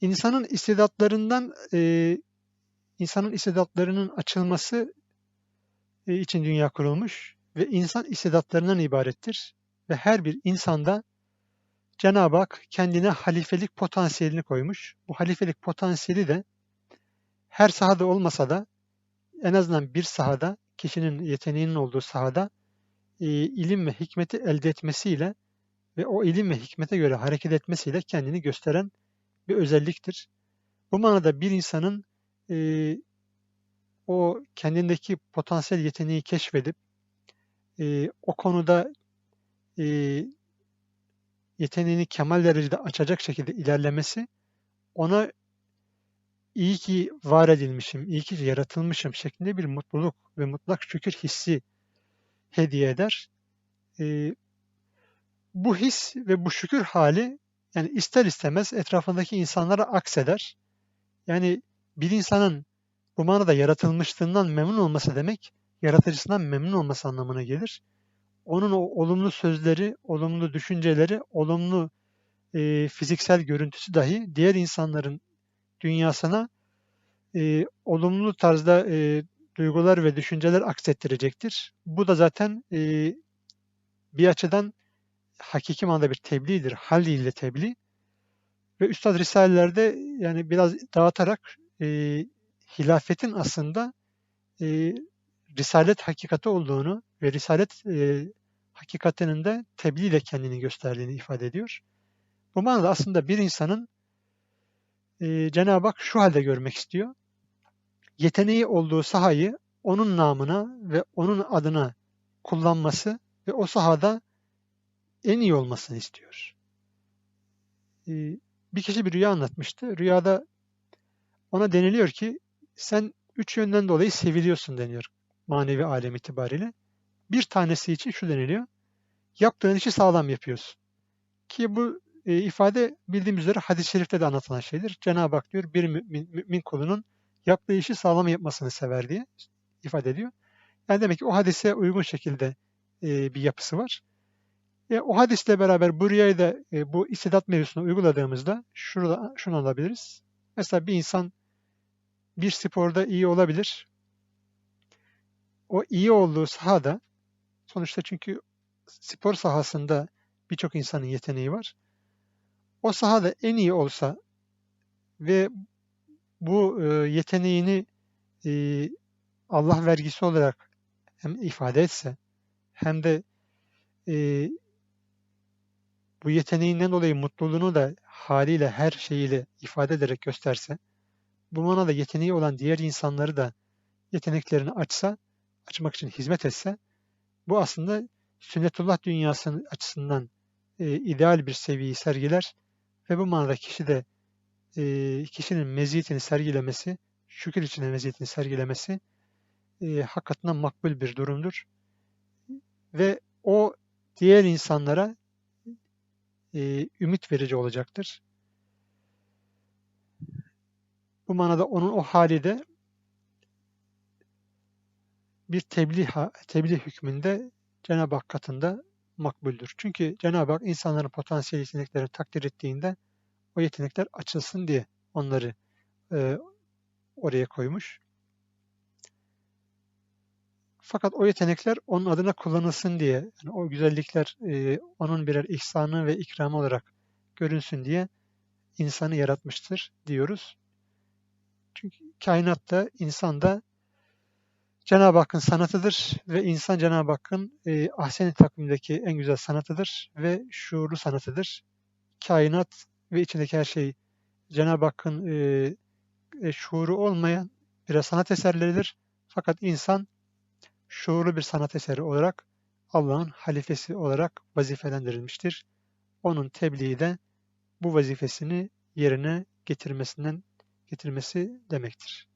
insanın istidatlarından e, insanın istidatlarının açılması e, için dünya kurulmuş ve insan istidatlarından ibarettir ve her bir insanda Cenab-ı Hak kendine halifelik potansiyelini koymuş. Bu halifelik potansiyeli de her sahada olmasa da en azından bir sahada, kişinin yeteneğinin olduğu sahada e, ilim ve hikmeti elde etmesiyle ve o ilim ve hikmete göre hareket etmesiyle kendini gösteren bir özelliktir. Bu manada bir insanın e, o kendindeki potansiyel yeteneği keşfedip e, o konuda e, yeteneğini kemal derecede açacak şekilde ilerlemesi ona iyi ki var edilmişim, iyi ki yaratılmışım şeklinde bir mutluluk ve mutlak şükür hissi hediye eder. E, bu his ve bu şükür hali yani ister istemez etrafındaki insanlara akseder. Yani bir insanın bu manada yaratılmışlığından memnun olması demek, yaratıcısından memnun olması anlamına gelir. Onun o olumlu sözleri, olumlu düşünceleri, olumlu e, fiziksel görüntüsü dahi diğer insanların dünyasına e, olumlu tarzda e, duygular ve düşünceler aksettirecektir. Bu da zaten e, bir açıdan hakiki manada bir tebliğdir. Hal ile tebliğ. Ve Üstad Risale'lerde yani biraz dağıtarak e, hilafetin aslında e, risalet hakikati olduğunu ve risalet e, hakikatinin de tebliğ ile kendini gösterdiğini ifade ediyor. Bu manada aslında bir insanın e, Cenab-ı Hak şu halde görmek istiyor. Yeteneği olduğu sahayı onun namına ve onun adına kullanması ve o sahada en iyi olmasını istiyor. Ee, bir kişi bir rüya anlatmıştı. Rüyada ona deniliyor ki sen üç yönden dolayı seviliyorsun deniyor manevi alem itibariyle. Bir tanesi için şu deniliyor. Yaptığın işi sağlam yapıyorsun. Ki bu e, ifade bildiğimiz üzere hadis-i şerifte de anlatılan şeydir. Cenab-ı Hak diyor bir mümin, mümin kulunun yaptığı işi sağlam yapmasını sever diye ifade ediyor. Yani demek ki o hadise uygun şekilde e, bir yapısı var. E, o hadisle beraber bu da e, bu istidat mevzusuna uyguladığımızda şurada, şunu alabiliriz. Mesela bir insan bir sporda iyi olabilir. O iyi olduğu sahada sonuçta çünkü spor sahasında birçok insanın yeteneği var. O sahada en iyi olsa ve bu e, yeteneğini e, Allah vergisi olarak hem ifade etse hem de e, bu yeteneğinden dolayı mutluluğunu da haliyle her şeyiyle ifade ederek gösterse, bu manada yeteneği olan diğer insanları da yeteneklerini açsa, açmak için hizmet etse, bu aslında sünnetullah dünyasının açısından e, ideal bir seviyeyi sergiler ve bu manada kişi de e, kişinin meziyetini sergilemesi, şükür içine meziyetini sergilemesi e, hakikaten makbul bir durumdur. Ve o diğer insanlara e, ümit verici olacaktır. Bu manada onun o hali de bir tebliğ, tebliğ hükmünde Cenab-ı Hak katında makbuldür. Çünkü Cenab-ı Hak insanların potansiyel yeteneklerini takdir ettiğinde o yetenekler açılsın diye onları e, oraya koymuş. Fakat o yetenekler onun adına kullanılsın diye, yani o güzellikler e, onun birer ihsanı ve ikramı olarak görünsün diye insanı yaratmıştır diyoruz. Çünkü kainatta, insanda Cenab-ı Hakk'ın sanatıdır ve insan Cenab-ı Hakk'ın e, ahsen takvimdeki en güzel sanatıdır ve şuurlu sanatıdır. Kainat ve içindeki her şey Cenab-ı Hakk'ın e, e, şuuru olmayan birer sanat eserleridir. Fakat insan şuurlu bir sanat eseri olarak Allah'ın halifesi olarak vazifelendirilmiştir. Onun tebliği de bu vazifesini yerine getirmesinden getirmesi demektir.